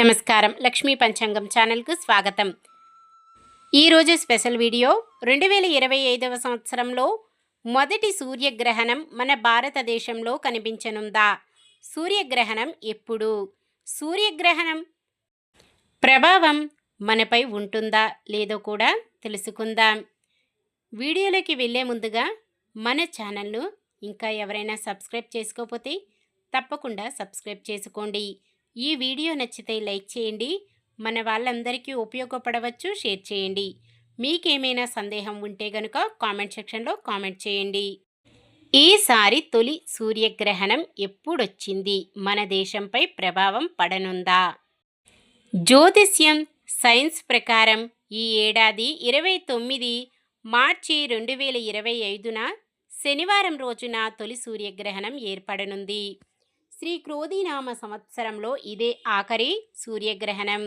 నమస్కారం. లక్ష్మీ పంచాంగం ఛానల్కు స్వాగతం. ఈరోజు స్పెషల్ వీడియో రెండు వేల ఇరవై ఐదవ సంవత్సరంలో మొదటి సూర్యగ్రహణం మన భారతదేశంలో కనిపించనుందా? సూర్యగ్రహణం ఎప్పుడు? సూర్యగ్రహణం ప్రభావం మనపై ఉంటుందా లేదో కూడా తెలుసుకుందాం. వీడియోలోకి వెళ్ళే ముందుగా మన ఛానల్ను ఇంకా ఎవరైనా సబ్స్క్రైబ్ చేసుకోకపోతే తప్పకుండా సబ్స్క్రైబ్ చేసుకోండి. ఈ వీడియో నచ్చితే లైక్ చేయండి మన వాళ్ళందరికీ ఉపయోగపడవచ్చు షేర్ చేయండి. మీకేమైనా సందేహం ఉంటే గనుక కామెంట్ సెక్షన్లో కామెంట్ చేయండి. ఈసారి తొలి సూర్యగ్రహణం ఎప్పుడొచ్చింది? మన దేశంపై ప్రభావం పడనుందా? జ్యోతిష్యం సైన్స్ ప్రకారం ఈ ఏడాది ఇరవై తొమ్మిది మార్చి రెండు వేల ఇరవై ఐదున శనివారం రోజున తొలి సూర్యగ్రహణం ఏర్పడనుంది. శ్రీ క్రోధీనామ సంవత్సరంలో ఇదే ఆఖరి సూర్యగ్రహణం.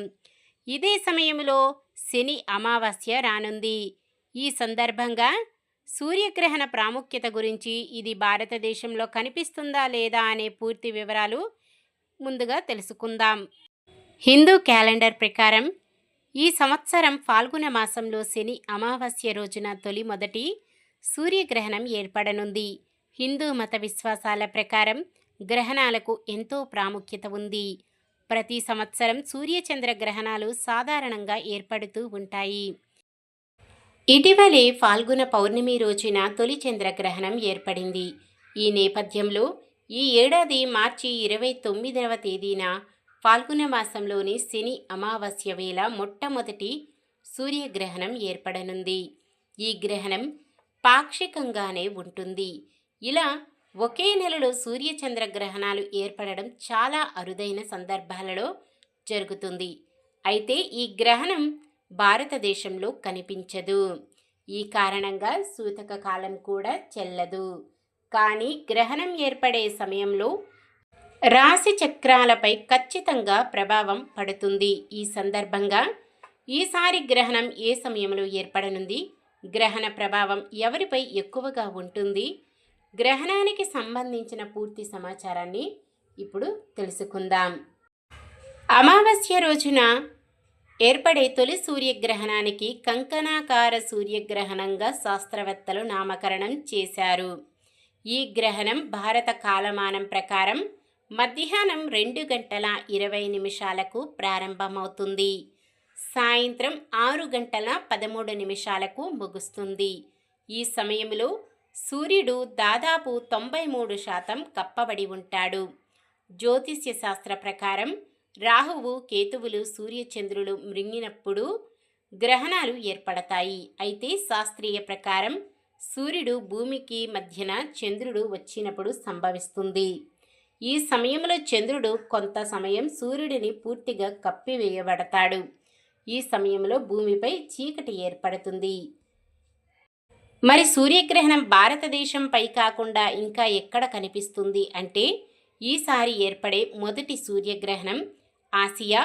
ఇదే సమయంలో శని అమావాస్య రానుంది. ఈ సందర్భంగా సూర్యగ్రహణ ప్రాముఖ్యత గురించి ఇది భారతదేశంలో కనిపిస్తుందా లేదా అనే పూర్తి వివరాలు ముందుగా తెలుసుకుందాం. హిందూ క్యాలెండర్ ప్రకారం ఈ సంవత్సరం ఫాల్గుణ మాసంలో శని అమావాస్య రోజున తొలి మొదటి సూర్యగ్రహణం ఏర్పడనుంది. హిందూ మత విశ్వాసాల ప్రకారం గ్రహణాలకు ఎంతో ప్రాముఖ్యత ఉంది. ప్రతి సంవత్సరం సూర్యచంద్ర గ్రహణాలు సాధారణంగా ఏర్పడుతూ ఉంటాయి. ఇటీవలే ఫాల్గుణ పౌర్ణమి రోజున తొలి చంద్రగ్రహణం ఏర్పడింది. ఈ నేపథ్యంలో ఈ ఏడాది మార్చి ఇరవై తొమ్మిదవ తేదీన ఫాల్గుణ మాసంలోని శని అమావాస్య వేళ మొట్టమొదటి సూర్యగ్రహణం ఏర్పడనుంది. ఈ గ్రహణం పాక్షికంగానే ఉంటుంది. ఇలా ఒకే నెలలో సూర్యచంద్ర గ్రహణాలు ఏర్పడడం చాలా అరుదైన సందర్భాలలో జరుగుతుంది. అయితే ఈ గ్రహణం భారతదేశంలో కనిపించదు. ఈ కారణంగా సూతక కాలం కూడా చెల్లదు. కానీ గ్రహణం ఏర్పడే సమయంలో రాశి చక్రాలపై ఖచ్చితంగా ప్రభావం పడుతుంది. ఈ సందర్భంగా ఈసారి గ్రహణం ఏ సమయంలో ఏర్పడనుంది? గ్రహణ ప్రభావం ఎవరిపై ఎక్కువగా ఉంటుంది? గ్రహణానికి సంబంధించిన పూర్తి సమాచారాన్ని ఇప్పుడు తెలుసుకుందాం. అమావాస్య రోజున ఏర్పడే తొలి సూర్యగ్రహణానికి కంకణాకార సూర్యగ్రహణంగా శాస్త్రవేత్తలు నామకరణం చేశారు. ఈ గ్రహణం భారత కాలమానం ప్రకారం మధ్యాహ్నం రెండు గంటల ఇరవై నిమిషాలకు ప్రారంభమవుతుంది. సాయంత్రం ఆరు గంటల పదమూడు నిమిషాలకు ముగుస్తుంది. ఈ సమయంలో సూర్యుడు దాదాపు తొంభై మూడు శాతం కప్పబడి ఉంటాడు. జ్యోతిష్య శాస్త్ర ప్రకారం రాహువు కేతువులు సూర్యచంద్రులు మృంగినప్పుడు గ్రహణాలు ఏర్పడతాయి. అయితే శాస్త్రీయ ప్రకారం సూర్యుడు భూమికి మధ్యన చంద్రుడు వచ్చినప్పుడు సంభవిస్తుంది. ఈ సమయంలో చంద్రుడు కొంత సమయం సూర్యుడిని పూర్తిగా కప్పివేయబడతాడు. ఈ సమయంలో భూమిపై చీకటి ఏర్పడుతుంది. మరి సూర్యగ్రహణం భారతదేశంపై కాకుండా ఇంకా ఎక్కడ కనిపిస్తుంది అంటే ఈసారి ఏర్పడే మొదటి సూర్యగ్రహణం ఆసియా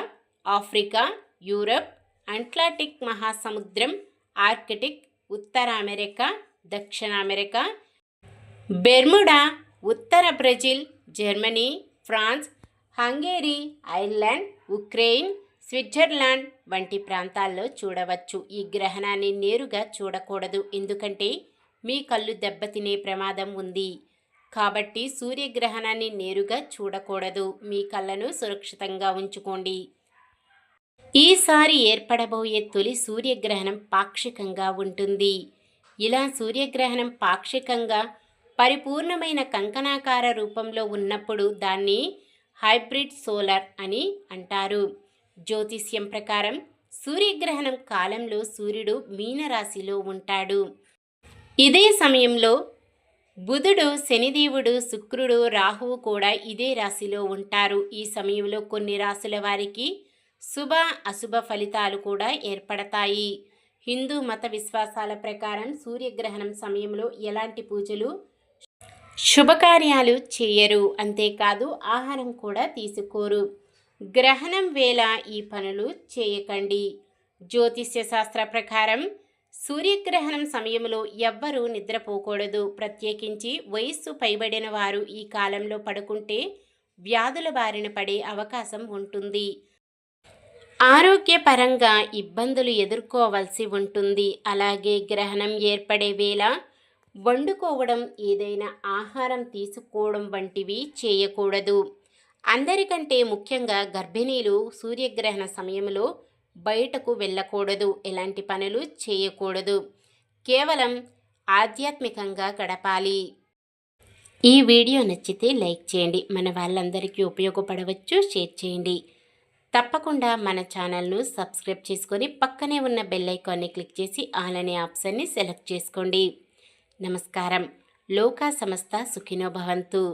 ఆఫ్రికా యూరప్ అట్లాంటిక్ మహాసముద్రం ఆర్కిటిక్ ఉత్తర అమెరికా దక్షిణ అమెరికా బెర్ముడా ఉత్తర Brazil Germany France Hungary Ireland Ukraine Switzerland వంటి ప్రాంతాల్లో చూడవచ్చు. ఈ గ్రహణాన్ని నేరుగా చూడకూడదు. ఎందుకంటే మీ కళ్ళు దెబ్బతినే ప్రమాదం ఉంది. కాబట్టి సూర్యగ్రహణాన్ని నేరుగా చూడకూడదు. మీ కళ్ళను సురక్షితంగా ఉంచుకోండి. ఈసారి ఏర్పడబోయే తొలి సూర్యగ్రహణం పాక్షికంగా ఉంటుంది. ఇలా సూర్యగ్రహణం పాక్షికంగా పరిపూర్ణమైన కంకణాకార రూపంలో ఉన్నప్పుడు దాన్ని హైబ్రిడ్ సోలార్ అని అంటారు. జ్యోతిష్యం ప్రకారం సూర్యగ్రహణం కాలంలో సూర్యుడు మీనరాశిలో ఉంటాడు. ఇదే సమయంలో బుధుడు శనిదేవుడు శుక్రుడు రాహువు కూడా ఇదే రాశిలో ఉంటారు. ఈ సమయంలో కొన్ని రాశుల వారికి శుభ అశుభ ఫలితాలు కూడా ఏర్పడతాయి. హిందూ మత విశ్వాసాల ప్రకారం సూర్యగ్రహణం సమయంలో ఎలాంటి పూజలు శుభకార్యాలు చేయరు. అంతేకాదు ఆహారం కూడా తీసుకోరు. గ్రహణం వేళ ఈ పనులు చేయకండి. జ్యోతిష్య శాస్త్ర ప్రకారం సూర్యగ్రహణం సమయంలో ఎవ్వరూ నిద్రపోకూడదు. ప్రత్యేకించి వయస్సు పైబడిన వారు ఈ కాలంలో పడుకుంటే వ్యాధుల బారిన పడే అవకాశం ఉంటుంది. ఆరోగ్యపరంగా ఇబ్బందులు ఎదుర్కోవలసి ఉంటుంది. అలాగే గ్రహణం ఏర్పడే వేళ వండుకోవడం ఏదైనా ఆహారం తీసుకోవడం వంటివి చేయకూడదు. అందరికంటే ముఖ్యంగా గర్భిణీలు సూర్యగ్రహణ సమయంలో బయటకు వెళ్ళకూడదు. ఎలాంటి పనులు చేయకూడదు. కేవలం ఆధ్యాత్మికంగా గడపాలి. ఈ వీడియో నచ్చితే లైక్ చేయండి. మన వాళ్ళందరికీ ఉపయోగపడవచ్చు. షేర్ చేయండి. తప్పకుండా మన ఛానల్ను సబ్స్క్రైబ్ చేసుకొని పక్కనే ఉన్న బెల్ ఐకాన్ని క్లిక్ చేసి ఆల్ అనే ఆప్షన్ని సెలెక్ట్ చేసుకోండి. నమస్కారం. లోకా సమస్త సుఖినో భవంతు.